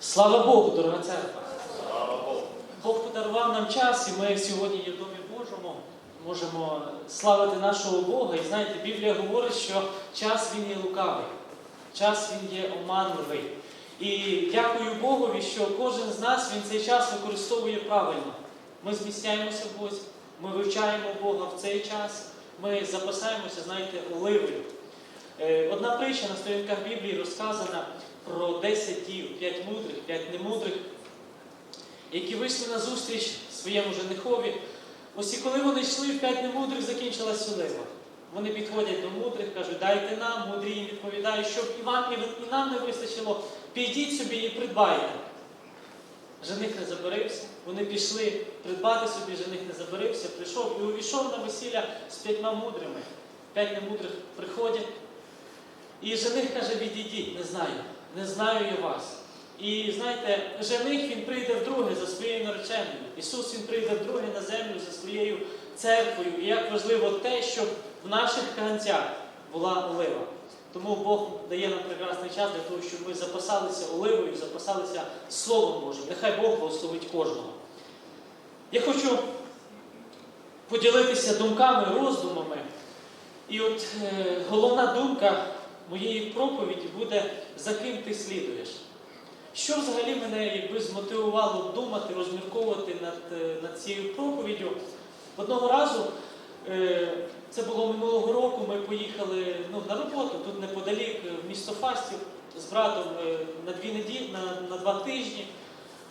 Слава Богу, дорога церква! Слава Богу. Бог подарував нам час, і ми сьогодні є в Домі Божому. Можемо славити нашого Бога. І знаєте, Біблія говорить, що час він є лукавий, час він є оманливий. І дякую Богові, що кожен з нас він цей час використовує правильно. Ми зміцняємося в Бозі, ми вивчаємо Бога в цей час, ми запасаємося, знаєте, оливою. Е, Одна притча на сторінках Біблії розказана про 10 дів, 5 мудрих, 5 немудрих, які вийшли на зустріч своєму женихові. Ось і коли вони йшли, в п'ять немудрих закінчилась олива. Вони підходять до мудрих, кажуть, дайте нам, мудрі їм відповідають, щоб і вам, і нам не вистачило, підіть собі і придбайте. Жених не забарився, вони пішли придбати собі, жених не забарився, прийшов і увійшов на весілля з п'ятьма мудрими. П'ять немудрих приходять. І жених каже, відійдіть, не знаю, не знаю я вас. І знаєте, жених він прийде вдруге за своєю нареченою. Ісус Він прийде вдруге на землю за своєю церквою. І як важливо те, щоб в наших каганцях була олива. Тому Бог дає нам прекрасний час для того, щоб ми запасалися оливою, запасалися Словом Божим. Нехай Бог благословить кожного. Я хочу поділитися думками, роздумами. І от е, головна думка моєї проповіді буде за ким ти слідуєш. Що взагалі мене якби змотивувало думати, розмірковувати над, е, над цією проповіддю? Одного разу, е, це було минулого року, ми поїхали ну, на роботу тут неподалік е, в місто Фастів з братом на дві неділі, на, на два тижні.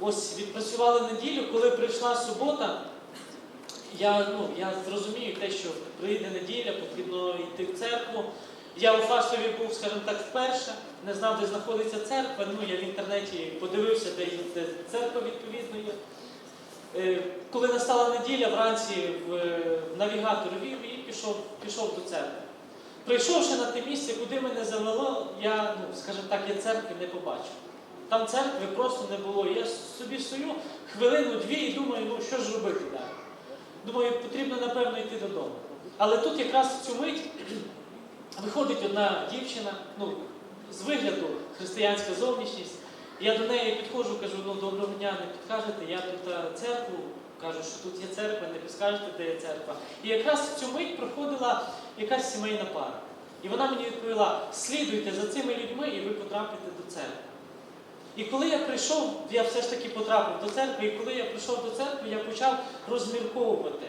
Ось відпрацювали неділю, коли прийшла субота. Я, ну, я зрозумію те, що прийде неділя, потрібно йти в церкву. Я у Фастові був, скажімо так, вперше, не знав, де знаходиться церква. Ну, я в інтернеті подивився, де, де церква відповідно є. Е, Коли настала неділя, вранці в, е, навігатор вів і пішов, пішов до церкви. Прийшовши на те місце, куди мене завело, я, ну, скажімо так, я церкви не побачив. Там церкви просто не було. Я собі стою хвилину-дві і думаю, ну що ж робити далі. Думаю, потрібно, напевно, йти додому. Але тут якраз в цю мить виходить одна дівчина, ну, з вигляду християнська зовнішність. Я до неї підходжу, кажу, ну доброго дня, не підкажете, я тут церкву, кажу, що тут є церква, не підскажете, де є церква. І якраз в цю мить проходила якась сімейна пара. І вона мені відповіла: слідуйте за цими людьми, і ви потрапите до церкви. І коли я прийшов, я все ж таки потрапив до церкви, і коли я прийшов до церкви, я почав розмірковувати,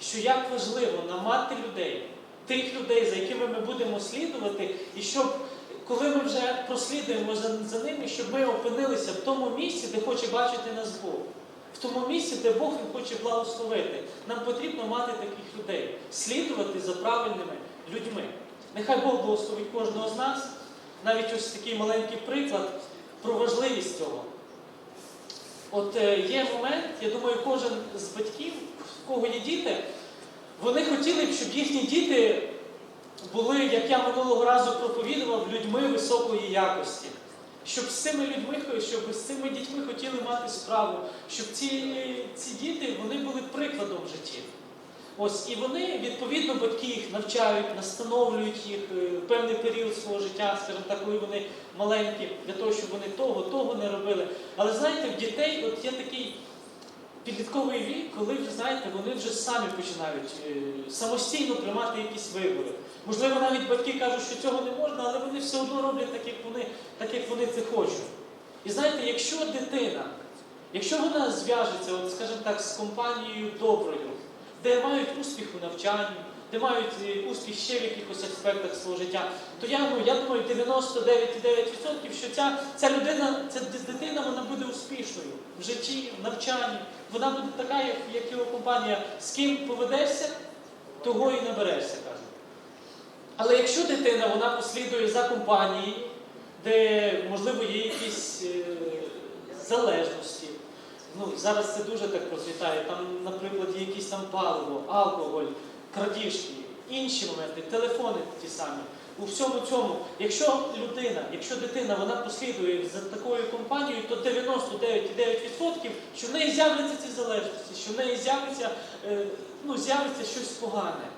що як важливо намати людей, тих людей, за якими ми будемо слідувати, і щоб, коли ми вже прослідуємо за, за ними, щоб ми опинилися в тому місці, де хоче бачити нас Бог. В тому місці, де Бог хоче благословити. Нам потрібно мати таких людей, слідувати за правильними людьми. Нехай Бог благословить кожного з нас. Навіть ось такий маленький приклад про важливість цього. От е, є момент, я думаю, кожен з батьків, в кого є діти, вони хотіли б, щоб їхні діти були, як я минулого разу проповідував, людьми високої якості. Щоб з цими людьми, щоб з цими дітьми хотіли мати справу, щоб ці, ці діти вони були прикладом в житті. Ось, і вони, відповідно, батьки їх навчають, настановлюють їх е, певний період свого життя, скажімо так, коли вони маленькі, для того, щоб вони того, того не робили. Але знаєте, в дітей от є такий підлітковий вік, коли вже знаєте, вони вже самі починають е, самостійно приймати якісь вибори. Можливо, навіть батьки кажуть, що цього не можна, але вони все одно роблять так, як вони, так, як вони це хочуть. І знаєте, якщо дитина, якщо вона зв'яжеться, от, скажімо так, з компанією доброю, де мають успіх у навчанні, де мають е, успіх ще в якихось аспектах свого життя, то я, ну, я думаю, 99,9% що ця, ця людина, ця дитина вона буде успішною в житті, в навчанні. Вона буде така, як, як його компанія. З ким поведешся, того і наберешся, кажуть. Але якщо дитина вона послідує за компанією, де, можливо, є якісь е, залежності, ну, зараз це дуже так процвітає. Там, наприклад, є якісь там паливо, алкоголь, крадіжки, інші моменти, телефони ті самі. У всьому цьому, якщо людина, якщо дитина вона послідує за такою компанією, то 99,9% що в неї з'являться ці залежності, що в неї з'явиться, е, ну, з'явиться щось погане.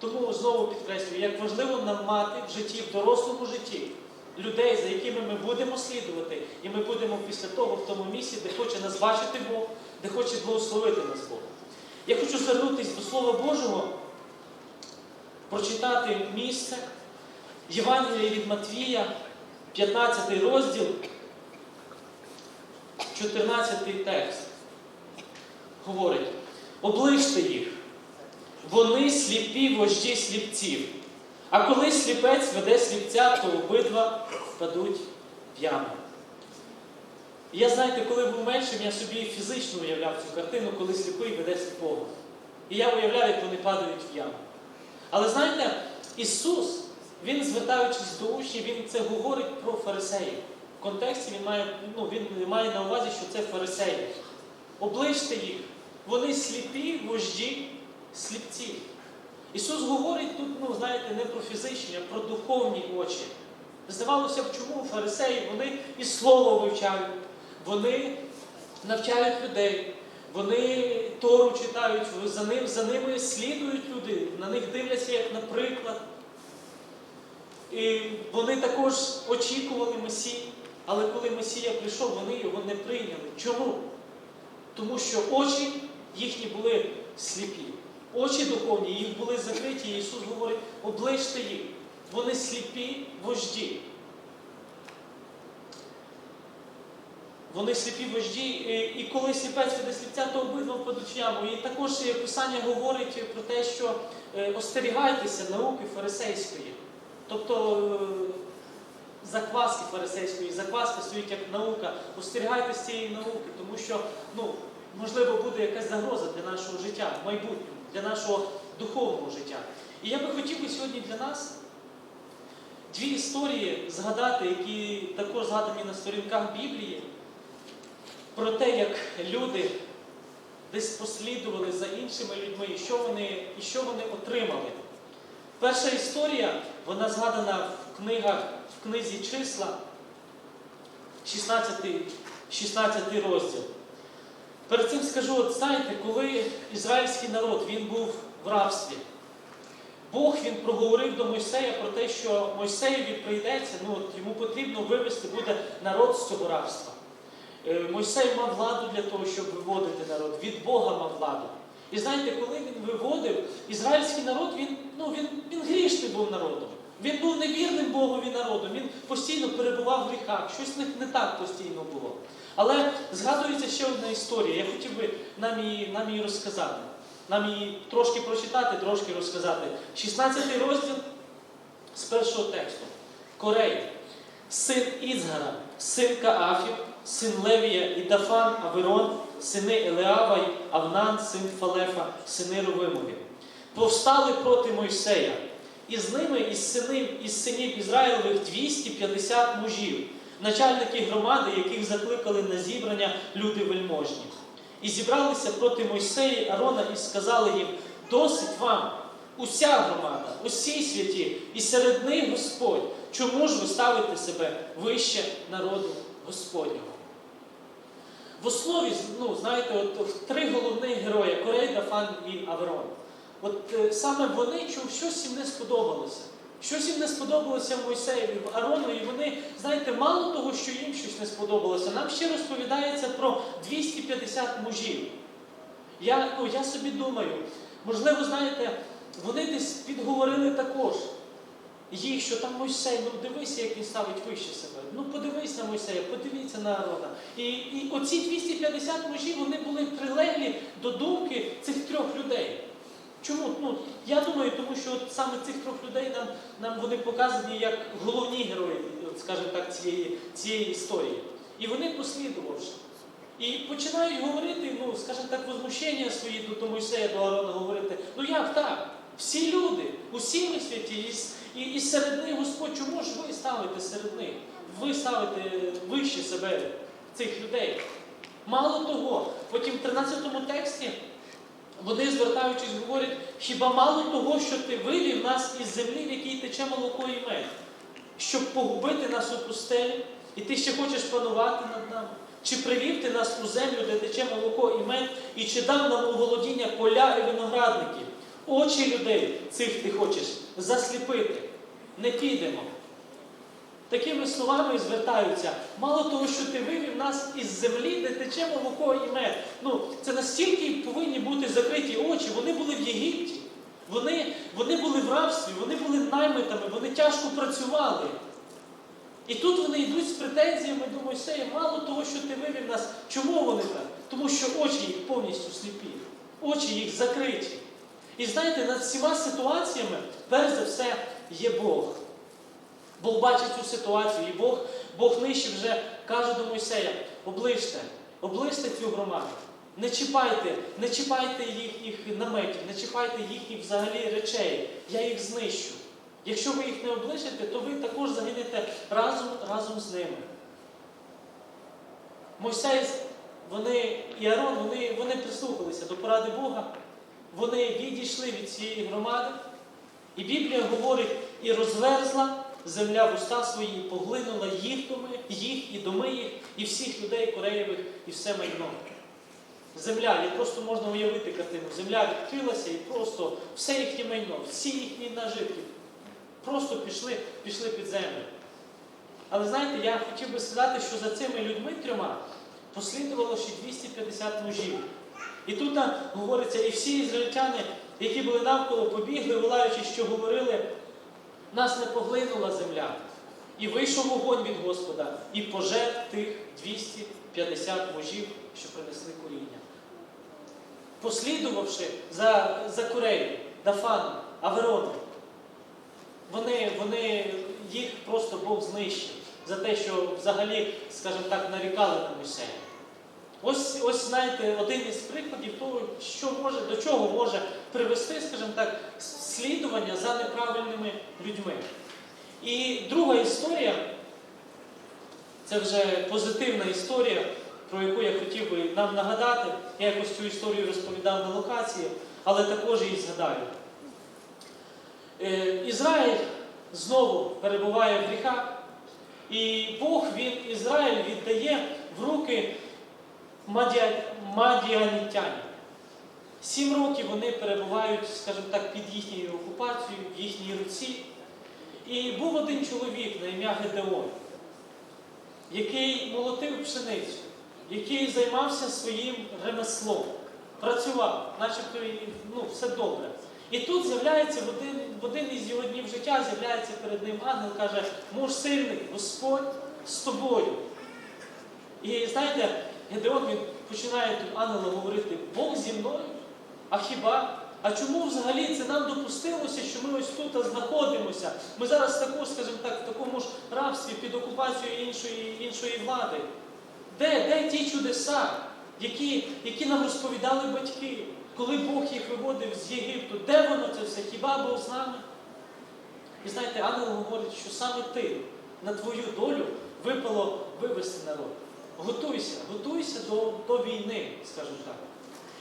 Тому знову підкреслюю, як важливо нам мати в житті, в дорослому житті, людей, за якими ми будемо слідувати, і ми будемо після того в тому місці, де хоче нас бачити Бог, де хоче благословити нас Бог. Я хочу звернутися до Слова Божого, прочитати місце Євангелія від Матвія, 15 розділ, 14 текст. Говорить, оближте їх, вони сліпі вожді сліпців. А коли сліпець веде сліпця, то обидва впадуть в яму. І я знаєте, коли був меншим, я собі фізично уявляв цю картину, коли сліпий веде сліпого. І я уявляв, як вони падають в яму. Але знаєте, Ісус, Він, звертаючись до учнів, Він це говорить про фарисеїв. В контексті він має, ну, він має на увазі, що це фарисеї. Оближте їх. Вони сліпі вожді сліпців. Ісус говорить тут, ну, знаєте, не про фізичні, а про духовні очі. Здавалося б, чому фарисеї вони і слово вивчають, вони навчають людей, вони Тору читають, за, ним, за ними слідують люди, на них дивляться як на приклад. І вони також очікували Месії, але коли Месія прийшов, вони його не прийняли. Чому? Тому що очі їхні були сліпі. Очі духовні, їх були закриті, і Ісус говорить, оближте їх. Вони сліпі вожді. Вони сліпі вожді, і- коли сліпець веде сліпця, то обидва впадуть в. І також Писання говорить про те, що е, остерігайтеся науки фарисейської. Тобто е, закваски фарисейської, закваска стоїть як наука. Остерігайтеся цієї науки, тому що, ну, можливо, буде якась загроза для нашого життя в майбутньому, для нашого духовного життя. І я би хотів би сьогодні для нас дві історії згадати, які також згадані на сторінках Біблії, про те, як люди десь послідували за іншими людьми, і що вони, і що вони отримали. Перша історія, вона згадана в книгах, в книзі числа, 16, 16 розділ. Перед цим скажу, от знаєте, коли ізраїльський народ він був в рабстві, Бог він проговорив до Мойсея про те, що Мойсеєві прийдеться, ну от йому потрібно вивести буде народ з цього рабства. Е, Мойсей мав владу для того, щоб виводити народ. Від Бога мав владу. І знаєте, коли він виводив, ізраїльський народ, він, ну, він, він грішний був народом. Він був невірним Богові народом, він постійно перебував в гріхах, щось в них не так постійно було. Але згадується ще одна історія. Я хотів би нам її, нам її розказати. Нам її трошки прочитати, трошки розказати. 16 розділ з першого тексту. Корей, син Ізгара, син Каафів, син Левія і Аверон, сини Елеава Авнан, син Фалефа, сини Ровимові. Повстали проти Мойсея. І з ними із синів, із синів Ізраїлевих 250 мужів, начальники громади, яких закликали на зібрання люди вельможні. І зібралися проти Мойсея Арона і сказали їм: досить вам, уся громада, усі святі, і серед них Господь. Чому ж ви ставите себе вище народу Господнього? В основі, ну, знаєте, от, три головних герої Корей, Дафан і Аверон. От е, саме вони чув, щось їм не сподобалося. Щось їм не сподобалося Мойсеєві, в Арону, і вони, знаєте, мало того, що їм щось не сподобалося, нам ще розповідається про 250 мужів. Я, ну, я собі думаю, можливо, знаєте, вони десь підговорили також їх, що там Мойсей, ну дивися, як він ставить вище себе. Ну подивись на Мойсея, подивіться на Арона. І, і оці 250 мужів, вони були прилеглі до думки цих трьох людей. Чому? Ну, я думаю, тому що от саме цих трьох людей нам, нам вони показані як головні герої, скажімо так, цієї, цієї історії. І вони послідувавши. І починають говорити, ну, скажімо так, возмущення свої до, Мойсея, до Аарона говорити, ну як так? Всі люди, усі ми святі, і, і, серед них Господь, чому ж ви ставите серед них? Ви ставите вище себе цих людей. Мало того, потім в 13 тексті вони, звертаючись, говорять, хіба мало того, що ти вивів нас із землі, в якій тече молоко і мед, щоб погубити нас у пустелі, і ти ще хочеш панувати над нами? Чи привів ти нас у землю, де тече молоко і мед, і чи дав нам у володіння поля і виноградники? Очі людей цих ти хочеш засліпити. Не підемо. Такими словами звертаються. Мало того, що ти вивів нас із землі, де тече молоко і мед. Ну, це настільки повинні бути закриті очі. Вони були в Єгипті. Вони, вони були в рабстві, вони були наймитами, вони тяжко працювали. І тут вони йдуть з претензіями до Мойсея, мало того, що ти вивів нас. Чому вони так? Тому що очі їх повністю сліпі, очі їх закриті. І знаєте, над всіма ситуаціями, перш за все, є Бог. Бог бачить цю ситуацію, і Бог, Бог нижче вже каже до Мойсея: оближте, оближте цю громаду. Не чіпайте, не чіпайте їх, їх наметів, не чіпайте їхніх взагалі речей. Я їх знищу. Якщо ви їх не облишите, то ви також загинете разом, разом з ними. Мойсей, вони і Арон, вони, вони прислухалися до поради Бога, вони відійшли від цієї громади. І Біблія говорить, і розверзла земля в уста свої, поглинула їх доми, їх і доми їх, і всіх людей Кореєвих, і все майно. Земля, і просто можна уявити картину. Земля відкрилася і просто все їхнє майно, всі їхні нажитки просто пішли, пішли під землю. Але знаєте, я хотів би сказати, що за цими людьми трьома послідувало ще 250 мужів. І тут там говориться, і всі ізраїльтяни, які були навколо, побігли, волаючи, що говорили, нас не поглинула земля. І вийшов вогонь від Господа, і пожер тих 250 мужів, що принесли коріння. Послідувавши за, за Корею, Дафаном, Авероном, вони, вони, їх просто Бог знищив за те, що взагалі, скажімо так, нарікали на Мойсея. Ось, ось знаєте, один із прикладів того, що може, до чого може привести, скажімо так, слідування за неправильними людьми. І друга історія, це вже позитивна історія, про яку я хотів би нам нагадати. Я якось цю історію розповідав на локації, але також її згадаю. Е, Ізраїль знову перебуває в гріхах, і Бог він Ізраїль віддає в руки мадіанітянів. Сім років вони перебувають, скажімо так, під їхньою окупацією, в їхній руці. І був один чоловік на ім'я Гедеон, який молотив пшеницю, який займався своїм ремеслом, працював, начебто ну, все добре. І тут з'являється в один, в один із його днів життя, з'являється перед ним ангел, каже, муж сильний, Господь з тобою. І знаєте, Гедеон він починає тут ангелу говорити, Бог зі мною? А хіба? А чому взагалі це нам допустилося, що ми ось тут знаходимося? Ми зараз також, скажімо так, в такому ж рабстві під окупацією іншої, іншої влади. Де, де ті чудеса, які, які нам розповідали батьки, коли Бог їх виводив з Єгипту? Де воно це все? Хіба Бог з нами? І знаєте, ангел говорить, що саме ти на твою долю випало вивести народ. Готуйся, готуйся до, до війни, скажімо так.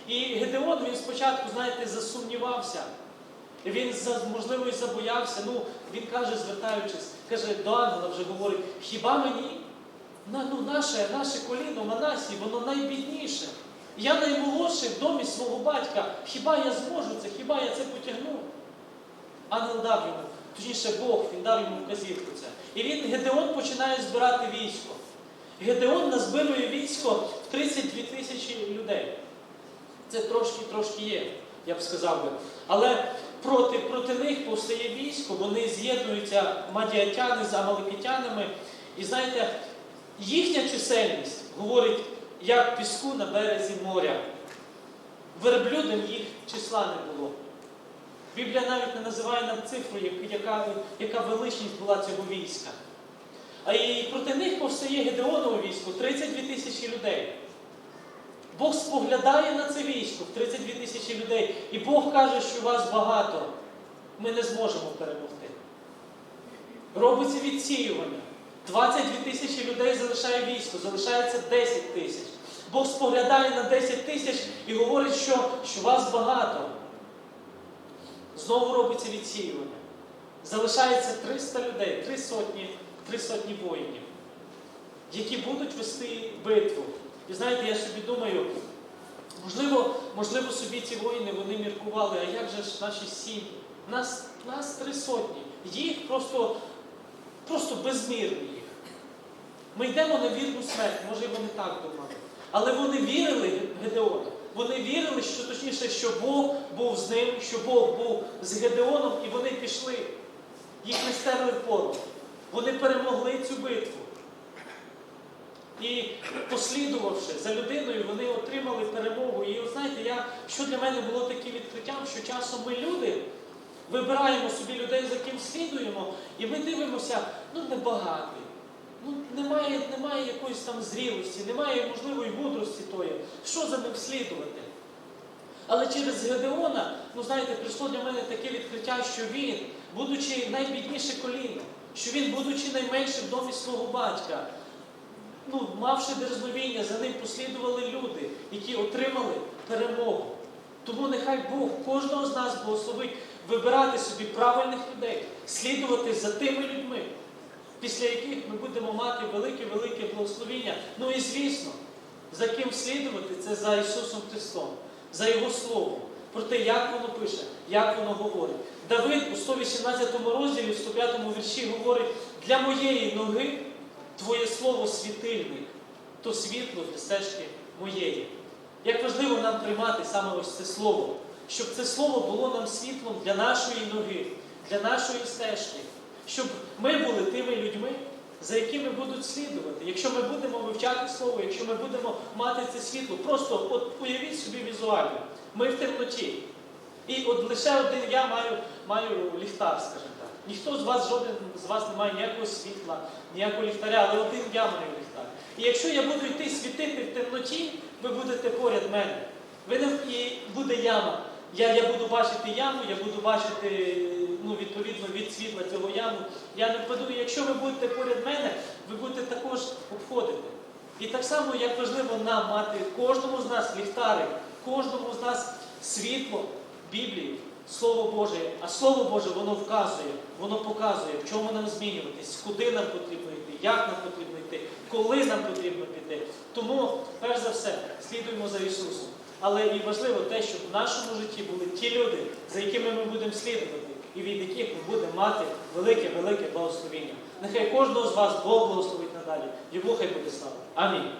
І Гедеон він спочатку, знаєте, засумнівався. Він можливо і забоявся. Ну, він каже, звертаючись, каже, до ангела вже говорить, хіба мені? На, ну, наше, наше коліно Манасії, воно найбідніше. Я наймолодший в домі свого батька. Хіба я зможу це? Хіба я це потягну? Ангел дав йому, точніше Бог, він дав йому вказівку це. І він, Гедеон, починає збирати військо. Гедеон назбирує військо в 32 тисячі людей. Це трошки трошки є, я б сказав би. Але проти, проти них повстає військо, вони з'єднуються мадіатяни з амаликитянами. І знаєте, їхня чисельність говорить, як піску на березі моря. Верблюдам їх числа не було. Біблія навіть не називає нам цифру, яка, яка величність була цього війська. А і проти них повстає Гедеонове військо 32 тисячі людей. Бог споглядає на це військо в 32 тисячі людей, і Бог каже, що вас багато. Ми не зможемо перемогти. Робиться відсіювання. 22 тисячі людей залишає військо, залишається 10 тисяч. Бог споглядає на 10 тисяч і говорить, що, що вас багато. Знову робиться відсіювання. Залишається 300 людей, 3 сотні, 3 сотні воїнів, які будуть вести битву. І знаєте, я собі думаю, можливо, можливо собі ці воїни вони міркували, а як же ж наші сім'ї? Нас, нас три сотні. Їх просто просто безмірний їх. Ми йдемо на вірну смерть, може вони так думали. Але вони вірили Гедеону. Вони вірили, що точніше, що Бог був з ним, що Бог був з Гедеоном, і вони пішли. Їх не стерли в пору. Вони перемогли цю битву. І послідувавши за людиною, вони отримали перемогу. І от знаєте, я, що для мене було таким відкриттям, що часом ми люди вибираємо собі людей, за ким слідуємо, і ми дивимося, ну небагатий. Ну, немає, немає якоїсь там зрілості, немає можливої мудрості тої. Що за ним слідувати? Але через Гедеона, ну знаєте, прийшло для мене таке відкриття, що він, будучи найбідніше коліно, що він, будучи найменшим в домі свого батька, ну, мавши дерзновіння, за ним послідували люди, які отримали перемогу. Тому нехай Бог кожного з нас благословить вибирати собі правильних людей, слідувати за тими людьми, після яких ми будемо мати велике-велике благословіння. Ну і звісно, за ким слідувати це за Ісусом Христом, за Його Словом, про те, як воно пише, як воно говорить. Давид у 118 розділі, в 105 вірші говорить, для моєї ноги Твоє слово світильник, то світло для стежки моєї. Як важливо нам приймати саме ось це слово, щоб це слово було нам світлом для нашої ноги, для нашої стежки, щоб ми були тими людьми, за якими будуть слідувати. Якщо ми будемо вивчати слово, якщо ми будемо мати це світло, просто от уявіть собі візуально, ми в темноті. І от лише один я маю, маю ліхтар, скажімо. Ніхто з вас, жоден з вас не має ніякого світла, ніякого ліхтаря, але один я маю ліхтар. І якщо я буду йти світити в темноті, ви будете поряд мене. Ви не, і буде яма. Я, я буду бачити яму, я буду бачити, ну, відповідно, від світла цього яму. Я не впаду. Якщо ви будете поряд мене, ви будете також обходити. І так само, як важливо нам мати кожному з нас ліхтарик, кожному з нас світло Біблії, Слово Боже. А Слово Боже, воно вказує, воно показує, в чому нам змінюватись, куди нам потрібно йти, як нам потрібно йти, коли нам потрібно піти. Тому, перш за все, слідуємо за Ісусом. Але і важливо те, щоб в нашому житті були ті люди, за якими ми будемо слідувати, і від яких ми будемо мати велике-велике благословіння. Нехай кожного з вас Бог благословить надалі. Йому хай буде слава. Амінь.